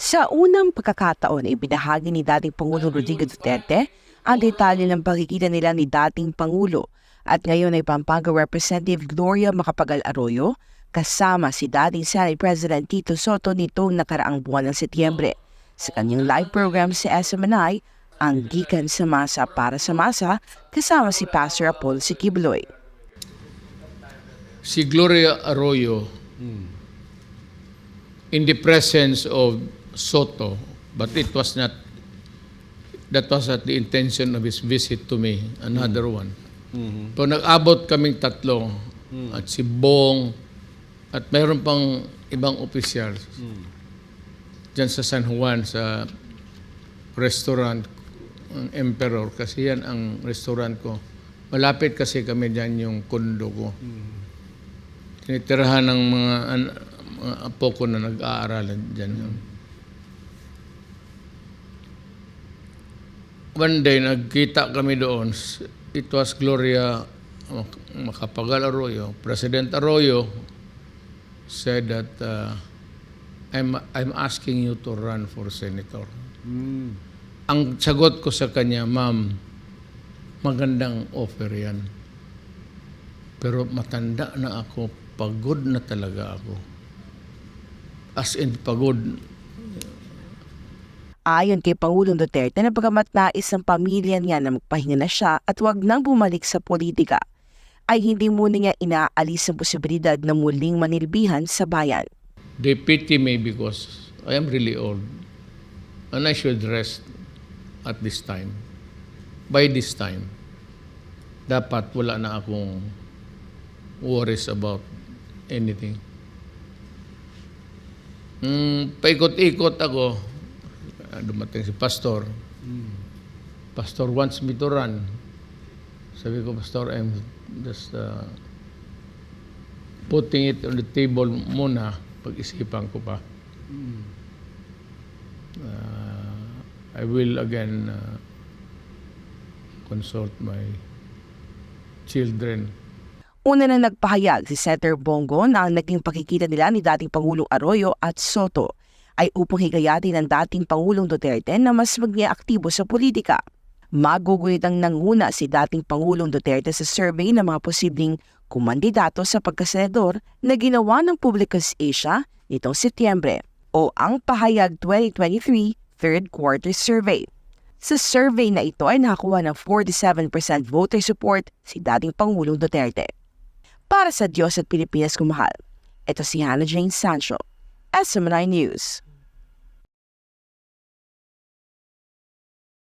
Sa unang pagkakataon, ibinahagi ni dating Pangulong Rodrigo Duterte ang detalye ng pagkikita nila ni dating Pangulo at ngayon ay Pampanga Representative Gloria Macapagal Arroyo kasama si dating Senate President Tito Soto nitong nakaraang buwan ng Setyembre. Sa kanyang live program sa SMNI, ang Gikan sa Masa para sa Masa kasama si Pastor Apollo Sikibloy. si Gloria Arroyo in the presence of Soto, but it was not, that was not the intention of his visit to me, another one. So nag-abot kaming tatlo, at si Bong, at mayroon pang ibang opisyal dyan sa San Juan, sa restaurant, ang Emperor, kasi yan ang restaurant ko. Malapit kasi kami dyan yung kondo ko. Tinitirahan ng mga, an- mga apo ko na nag-aaralan dyan. One day, nagkita kami doon. It was Gloria Mac- Macapagal Arroyo. President Arroyo said that uh, I'm, I'm asking you to run for senator. Ang sagot ko sa kanya, ma'am, magandang offer yan. Pero matanda na ako, pagod na talaga ako. As in, pagod. Ayon kay Pangulong Duterte na pagamat nais ng pamilya niya na magpahinga na siya at wag nang bumalik sa politika, ay hindi muna niya inaalis ang posibilidad na muling manilbihan sa bayan. They pity me because I am really old. And I should rest at this time. By this time, dapat wala na akong worries about anything. Mm, paikot-ikot ako. Ah, Dumating si Pastor. Pastor wants me to run. Sabi ko, Pastor, I'm just uh, putting it on the table muna. Pag-isipan ko pa. Uh, I will again uh, consult my children. Una na nagpahayag si Senator Bongo na ang naging pakikita nila ni dating Pangulong Arroyo at Soto ay upang higayatin ng dating Pangulong Duterte na mas maging aktibo sa politika. Maguguhit ang nanguna si dating Pangulong Duterte sa survey ng mga posibleng kumandidato sa pagkasenador na ginawa ng Publicus Asia nitong Setyembre o ang Pahayag 2023 Third Quarter Survey. Sa survey na ito ay nakakuha ng 47% voter support si dating Pangulong Duterte. Para sa Diyos at Pilipinas kumahal, ito si Hannah Jane Sancho, SMNI News.